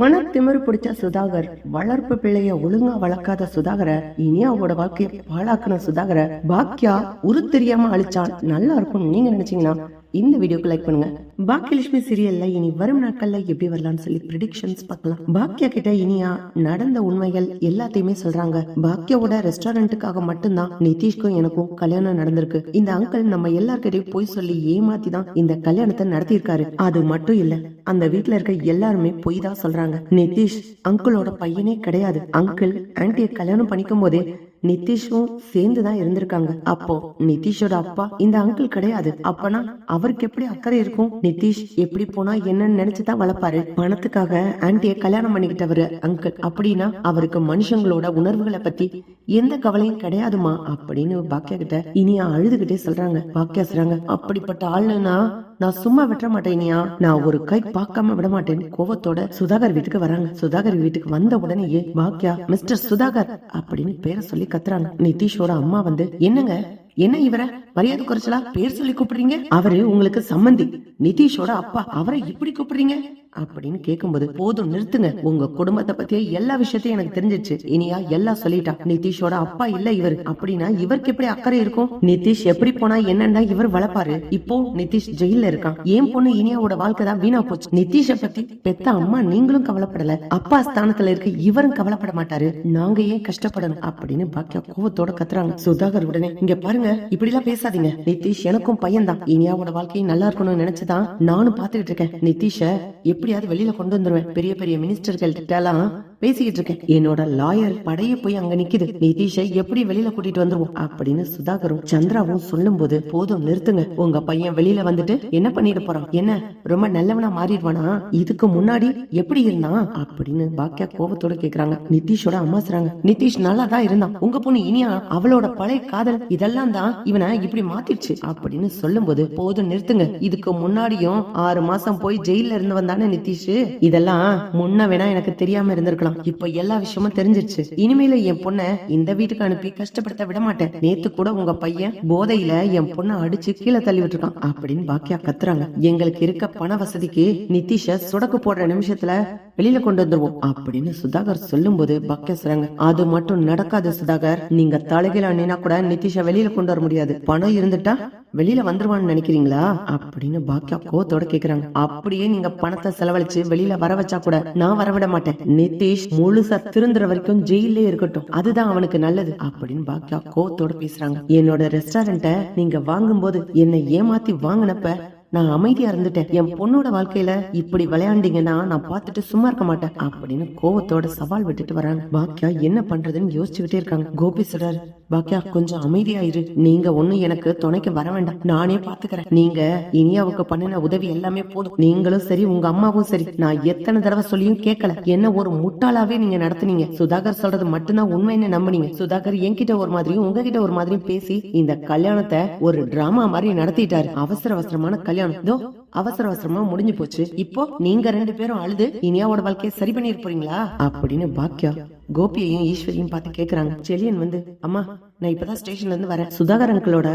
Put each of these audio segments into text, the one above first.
பணத்திமிரு பிடிச்ச சுதாகர் வளர்ப்பு பிள்ளைய ஒழுங்கா வளர்க்காத சுதாகர இனியாவோட வாழ்க்கைய பாழாக்குன சுதாகர பாக்கியா உரு தெரியாம அழிச்சா நல்லா இருக்கும் நீங்க நினைச்சீங்கன்னா இந்த வீடியோக்கு லைக் பண்ணுங்க. பாக்கியலட்சுமி சீரியல்ல இனி வரும் நாட்கள்ல எப்படி வரலாம்னு சொல்லி ப்ரிடிக்ஷன்ஸ் பார்க்கலாம். பாக்கியா கிட்ட இனியா நடந்த உண்மைகள் எல்லாத்தையுமே சொல்றாங்க. பாக்கியாவோட ரெஸ்டாரண்ட்டுக்காக மட்டும்தான் நிதிஷ்க்கும் எனக்கும் கல்யாணம் நடந்திருக்கு. இந்த அங்கிள் நம்ம எல்லார்கிட்டயும் போய் சொல்லி ஏமாத்தி தான் இந்த கல்யாணத்தை நடத்தியிருக்காரு. அது மட்டும் இல்ல அந்த வீட்ல இருக்க எல்லாருமே பொய் தான் சொல்றாங்க. நிதிஷ் அங்கிளோட பையனே கிடையாது. அங்கிள் ஆன்டிய கல்யாணம் பண்ணிக்கும் போதே நிதிஷும் சேர்ந்து தான் இருந்திருக்காங்க. அப்போ நிதிஷோட அப்பா இந்த அங்கிள் கிடையாது. அப்பனா அவருக்கு எப்படி அக்கறை இருக்கும்? நிதிஷ் எப்படி போனா என்னன்னு நினைச்சுதான் வளர்ப்பாரு. பணத்துக்காக ஆண்டிய கல்யாணம் பண்ணிக்கிட்டவரு அங்கிள் அப்படின்னா அவருக்கு மனுஷங்களோட உணர்வுகளை பத்தி எந்த கவலையும் கிடையாதுமா? அப்படின்னு பாக்கியா கிட்ட இனியா அழுதுகிட்டே சொல்றாங்க. பாக்கியா சொல்றாங்க அப்படிப்பட்ட ஆளுனா நான் சும்மா விட்டுற மாட்டேன் இனியா. நான் ஒரு கை பார்க்காம விட மாட்டேன் கோவத்தோட சுதாகர் வீட்டுக்கு வராங்க சுதாகர் வீட்டுக்கு வந்த உடனேயே பாக்கியா மிஸ்டர் சுதாகர் அப்படின்னு பேரை சொல்லி கத்துறாங்க. நிதிஷோட அம்மா வந்து என்னங்க? என்ன இவர? மரியாதை குறைச்சலா பேர் சொல்லி கூப்பிடுறீங்க? அவரு உங்களுக்கு சம்மந்தி. நிதிஷோட அப்பா. அவரை இப்படி கூப்பிடுறீங்க? அப்படின்னு கேட்கும்போது போதும் நிறுத்துங்க. உங்க குடும்பத்தை பத்திய எல்லா விஷயத்தையும் எனக்கு தெரிஞ்சிச்சு இனியா எல்லாம் சொல்லிட்டா. நிதிஷோட அப்பா இல்ல இவர். அப்படின்னா இவருக்கு எப்படி அக்கறை இருக்கும்? நிதிஷ் எப்படி போனா என்னன்னா இவர் வளர்ப்பாரு இப்போ நிதிஷ் ஜெயில இருக்கான். ஏன் பொண்ணு இனியாவோட வாழ்க்கை தான் வீணா போச்சு. நிதிஷ பத்தி பெத்த அம்மா நீங்களும் கவலைப்படல. அப்பா ஸ்தானத்துல இருக்க இவரும் கவலைப்பட மாட்டாரு. நாங்க ஏன் கஷ்டப்படணும்? அப்படின்னு பாக்கியா கோவத்தோட கத்துறாங்க. சுதாகர் உடனே இங்க பாருங்க. இப்படி எல்லாம் பேசாதீங்க. நிதிஷ் எனக்கும் பையன் தான் இனியாவோட வாழ்க்கையை நல்லா இருக்கணும்னு நினைச்சுதான் நானும் பாத்துக்கிட்டு இருக்கேன். நிதிஷ எப்படியாவது வெளியில கொண்டு வந்துருவேன். பெரிய பெரிய மினிஸ்டர்கள் கிட்ட எல்லாம் பேசிக்கிட்டு இருக்கேன். என்னோட லாயர் படைய போய் அங்க நிக்குது. நிதிஷை எப்படி வெளியில கூட்டிட்டு வந்துருவோம்? அப்படின்னு சுதாகரும் சந்திராவும் சொல்லும் போது போதும் நிறுத்துங்க. உங்க பையன் வெளியில வந்துட்டு என்ன பண்ணிட்டு போறான்? என்ன ரொம்ப நல்லவனா மாறிடுவானா? இதுக்கு முன்னாடி எப்படி இருந்தான்? அப்படின்னு பாக்கியா கோபத்தோட கேக்குறாங்க. நிதிஷோட அம்மா சொல்றாங்க நிதிஷ் நல்லா தான் இருந்தான். உங்க பொண்ணு இனியா அவளோட பழைய காதல் இதெல்லாம் தான் இவனை இப்படி மாத்திடுச்சு. அப்படின்னு சொல்லும் போது போதும் நிறுத்துங்க. இதுக்கு முன்னாடியும் ஆறு மாசம் போய் ஜெயில இருந்து வந்தானே நிதிஷ்? இதெல்லாம் முன்ன வேணா எனக்கு தெரியாம இருந்திருக்கலாம். இப்ப எல்லா விஷயமும் தெரிஞ்சிருச்சு. இனிமேல என் பொண்ண இந்த வீட்டுக்கு அனுப்பி கஷ்டப்படுத்த விட மாட்டேன். நேத்து கூட உங்க பையன் போதையில என் பொண்ணை அடிச்சு கீழே தள்ளி விட்டுருக்கான். அப்படின்னு பாக்கியா கத்துறாங்க. எங்களுக்கு இருக்க பண வசதிக்கு நிதிஷ சுடக்கு போடுற நிமிஷத்துல வெளியில கொண்டு வந்துருவோம் அப்படின்னு சுதாகர் சொல்லும் போது பாக்கியா அது மட்டும் நடக்காது சுதாகர். நீங்க தலைகீழ அண்ணினா கூட நிதிஷா வெளியில கொண்டு வர முடியாது. பணம் இருந்துட்டா வெளியில வந்துருவான்னு நினைக்கிறீங்களா? அப்படின்னு பாக்கியா கோத்தோட கேக்குறாங்க. அப்படியே நீங்க பணத்தை செலவழிச்சு வெளியில வர வச்சா கூட நான் வரவிட மாட்டேன். நிதிஷ் முழுசா திருந்துற வரைக்கும் ஜெயிலே இருக்கட்டும். அதுதான் அவனுக்கு நல்லது அப்படின்னு பாக்கியா கோத்தோட பேசுறாங்க. என்னோட ரெஸ்டாரண்ட்ட நீங்க வாங்கும்போது என்னை ஏமாத்தி வாங்கினப்ப நான் அமைதியா இருந்துட்டேன். என் பொண்ணோட வாழ்க்கையில இப்படி விளையாண்டீங்கன்னா நான் பார்த்துட்டு சும்மா இருக்க மாட்டேன். அப்படின்னு கோவத்தோட சவால் விட்டுட்டு வராங்க. பாக்கியா என்ன பண்றதுன்னு யோசிச்சுக்கிட்டே இருக்காங்க. கோபி சொல்றாரு பாக்கியா கொஞ்சம் அமைதியா இரு. நீங்க ஒண்ணு எனக்கு துணைக்கு வர வேண்டாம். நானே பாத்துக்கிறேன். நீங்க இனியாவுக்கு பண்ணின உதவி எல்லாமே போதும். நீங்களும் சரி உங்க அம்மாவும் சரி. நான் எத்தனை தடவை சொல்லியும் கேட்கல என்ன ஒரு முட்டாளாவே நீங்க நடத்துனீங்க. சுதாகர் சொல்றது மட்டும்தான் உண்மைன்னு நம்புனீங்க. சுதாகர் என்கிட்ட ஒரு மாதிரியும் உங்ககிட்ட ஒரு மாதிரியும் பேசி இந்த கல்யாணத்தை ஒரு டிராமா மாதிரி நடத்திட்டாரு. அவசர அவசரமான கல்யாணம். இதோ அவசர அவசரமா முடிஞ்சு போச்சு. இப்போ நீங்க ரெண்டு பேரும் அழுது இனியாவோட வாழ்க்கையை சரி பண்ணிருப்பீங்களா அப்படின்னு பாக்கியா கோபியையும் ஈஸ்வரியும் பார்த்து கேக்குறாங்க. செலியன் வந்து அம்மா நான் இப்பதான் ஸ்டேஷன்ல இருந்து வரேன். சுதாகர் அங்கிளோட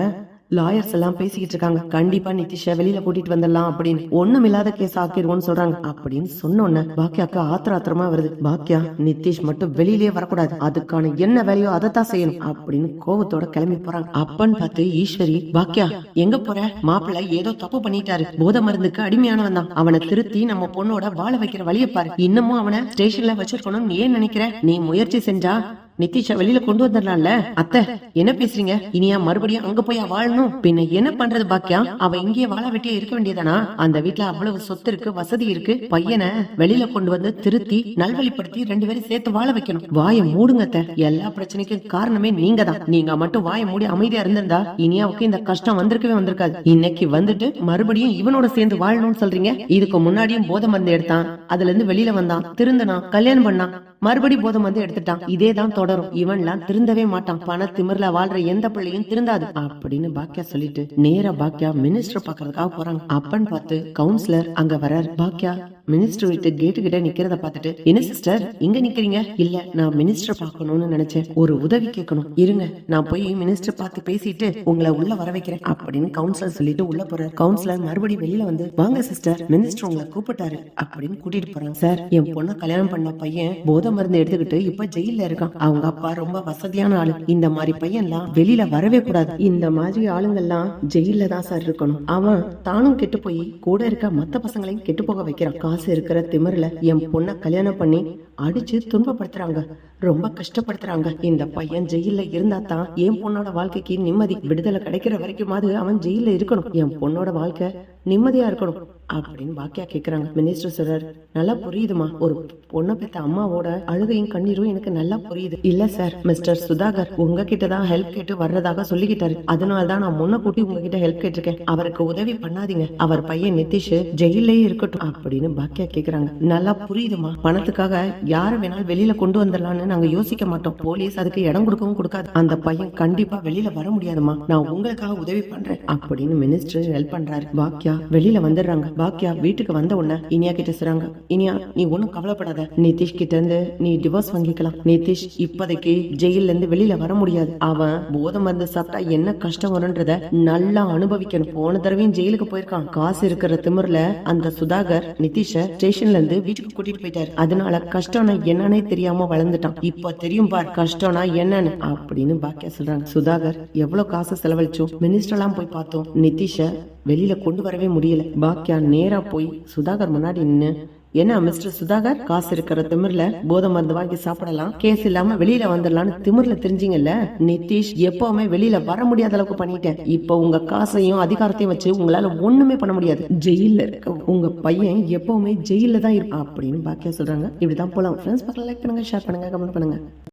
லாயர்ஸ் எல்லாம் பேசிக்கிட்டு இருக்காங்க. கண்டிப்பா நிதிஷ வெளியில கூட்டிட்டு வந்துடலாம் அப்படின்னு. ஒண்ணும் இல்லாத கேஸ் ஆக்கிடுவோம்னு சொல்றாங்க. அப்படின்னு சொன்னோன்ன பாக்கியாக்கு ஆத்திர ஆத்திரமா வருது. பாக்கியா நிதிஷ் மட்டும் வெளியிலேயே வரக்கூடாது. அதுக்கான என்ன வேலையோ அதைத்தான் செய்யணும் அப்படின்னு கோவத்தோட கிளம்பி போறாங்க. அப்பன்னு பார்த்து ஈஸ்வரி பாக்கியா எங்க போற? மாப்பிள்ளை ஏதோ தப்பு பண்ணிட்டாரு. போத மருந்துக்கு அடிமையானவன் தான். அவனை திருத்தி நம்ம பொண்ணோட வாழ வைக்கிற வழியை பாரு. இன்னமும் அவனை ஸ்டேஷன்ல வச்சிருக்கணும்னு ஏன் நினைக்கிற? நீ முயற்சி செஞ்சா நிதிஷா வெளியில கொண்டு வந்துடலாம்ல? அத்தை என்ன பேசுறீங்க? இனியா மறுபடியும் அங்க போய் வாழணும் பின்ன என்ன பண்றது பாக்கியா? அவ இங்கேயே வாழ வெட்டியா இருக்க வேண்டியதானா? அந்த வீட்டுல அவ்வளவு சொத்து இருக்கு வசதி இருக்கு. பையனை வெளியில கொண்டு வந்து திருத்தி நல்வழிப்படுத்தி ரெண்டு பேரும் சேர்த்து வாழ வைக்கணும். வாயை மூடுங்க எல்லா பிரச்சனைக்கும் காரணமே நீங்க தான் நீங்க மட்டும் வாயை மூடி அமைதியா இருந்திருந்தா இனியாவுக்கு இந்த கஷ்டம் வந்திருக்கவே வந்திருக்காது. இன்னைக்கு வந்துட்டு மறுபடியும் இவனோட சேர்ந்து வாழணும்னு சொல்றீங்க? இதுக்கு முன்னாடியும் போத மருந்து எடுத்தான். அதுல இருந்து வெளியில வந்தான். திருந்தனான். கல்யாணம் பண்ணான். மறுபடியும் போத மருந்து எடுத்துட்டான். இதேதான் தொடரும். இவன்லாம் திருந்தவே மாட்டான். பண திமிர்ல வாழ்ற எந்த பிள்ளையும் திருந்தாது. அப்படின்னு பாக்கியா சொல்லிட்டு நேரா பாக்கியா மினிஸ்டர் பாக்குறதுக்காக போறாங்க. அப்பன் பார்த்து கவுன்சிலர் அங்க வர்றாரு. பாக்கியா மினிஸ்டர் வீட்டு கேட்டு கிட்ட நிக்கிறத பார்த்துட்டு என்ன சிஸ்டர் இங்க நிக்கிறீங்க? இல்ல நான் மினிஸ்டர் பாக்கணும்னு நினைச்சேன். ஒரு உதவி கேட்கணும். இருங்க நான் போய் மினிஸ்டர் பார்த்து பேசிட்டு உங்களை உள்ள வர வைக்கிறேன் அப்படின்னு கவுன்சிலர் சொல்லிட்டு உள்ள போறாரு. கவுன்சிலர் மறுபடியும் வெளியில வந்து வாங்க சிஸ்டர் மினிஸ்டர் உங்களை கூப்பிட்டாரு அப்படின்னு கூட்டிட்டு போறாங்க. சார் என் பொண்ணை கல்யாணம் பண்ண பையன் போதை மருந்து எடுத்துக்கிட்டு இப்ப ஜெயில இருக்கான். அவங்க அப்பா ரொம்ப வசதியான ஆளு. இந்த மாதிரி பையன்லாம் வெளியில வரவே கூடாது. இந்த மாதிரி ஆளுங்கெல்லாம் ஜெயில தான் சார் இருக்கணும். அவன் தானும் கெட்டு போய் கூட இருக்க மத்த பசங்களையும் கெட்டு போக வைக்கிறான். காசு இருக்கிற திமிர்ல என் பொண்ணை கல்யாணம் பண்ணி அடிச்சு துன்பப்படுத்துறாங்க. ரொம்ப கஷ்டப்படுத்துறாங்க. இந்த பையன் ஜெயில இருந்தா தான் என் பொண்ணோட வாழ்க்கைக்கு நிம்மதி. விடுதலை கிடைக்கிற வரைக்குமாவது அவன் ஜெயில இருக்கணும். என் பொண்ணோட வாழ்க்கை நிம்மதியா இருக்கணும். அப்படின்னு பாக்கியா கேக்குறாங்க. மினிஸ்டர் சார் நல்லா புரியுதுமா. ஒரு பொண்ணை பெத்த அம்மாவோட அழுகையும் கண்ணீரும் எனக்கு நல்லா புரியுது. இல்ல சார் மிஸ்டர் சுதாகர் உங்ககிட்ட தான் ஹெல்ப் கேட்டு வர்றதாக சொல்லிக்கிட்டாரு. அதனால தான் நான் முன்ன கூட்டி உங்ககிட்ட ஹெல்ப் கேட்டிருக்கேன். அவருக்கு உதவி பண்ணாதீங்க. அவர் பையன் நிதிஷ் ஜெயிலே இருக்கட்டும். அப்படின்னு பாக்கியா கேக்குறாங்க. நல்லா புரியுதுமா. பணத்துக்காக யார வேணாலும் வெளியில கொண்டு வந்துடலாம்னு நாங்க யோசிக்க மாட்டோம். போலீஸ் அதுக்கு இடம் கொடுக்கவும் கொடுக்காது. அந்த பையன் கண்டிப்பா வெளியில வர முடியாதுமா. நான் உங்களுக்காக உதவி பண்றேன். அப்படின்னு மினிஸ்டர் ஹெல்ப் பண்றாரு. பாக்கியா வெளியில வந்துடுறாங்க. பாக்கியா வீட்டுக்கு வந்த உடனே இனியா கிட்ட சொல்றாங்க இனியா நீ ஒண்ணும் கவலைப்படாத. நிதிஷ் கிட்ட இருந்து நீ டிவோர்ஸ் வாங்கிக்கலாம். நிதிஷ் இப்போதைக்கு ஜெயில இருந்து வெளியில வர முடியாது. அவன் போதை மருந்து சாப்பிட்டா என்ன கஷ்டம் வரும்ன்றத நல்லா அனுபவிக்கணும். போன தடவையும் ஜெயிலுக்கு போயிருக்கான். காசு இருக்கிற திமிர்ல அந்த சுதாகர் நிதிஷ ஸ்டேஷன்ல இருந்து வீட்டுக்கு கூட்டிட்டு போயிட்டாரு. அதனால கஷ்டம்னா என்னன்னே தெரியாம வளர்ந்துட்டான். இப்போ தெரியும் பார் கஷ்டம்னா என்னன்னு அப்படின்னு பாக்கியா சொல்றாங்க. சுதாகர் எவ்வளவு காசு செலவழிச்சோம்? மினிஸ்டர்லாம் போய் பார்த்தோம். நிதிஷ வெளியில கொண்டு வரவே முடியல. பாக்கியா நேரா போய் சுதாகர் முன்னாடி நின்னு என்ன மிஸ்டர் சுதாகர்? காசு இருக்கிற திமிர்ல போதை மருந்து வாங்கி சாப்பிடலாம். கேஸ் இல்லாம வெளியில வந்துடலாம்னு திமிர்ல தெரிஞ்சீங்கல்ல? நிதிஷ் எப்பவுமே வெளியில வர முடியாத அளவுக்கு பண்ணிட்டேன். இப்போ உங்க காசையும் அதிகாரத்தையும் வச்சு உங்களால ஒண்ணுமே பண்ண முடியாது. ஜெயில இருக்க உங்க பையன் எப்பவுமே ஜெயில தான் இருப்பான். அப்படின்னு பாக்கியா சொல்றாங்க. இப்படிதான் போலாம். ஃப்ரெண்ட்ஸ் பக்கம் லைக் பண்ணுங்க ஷேர் பண்ணுங்க கமெண்ட் பண்ணுங்க.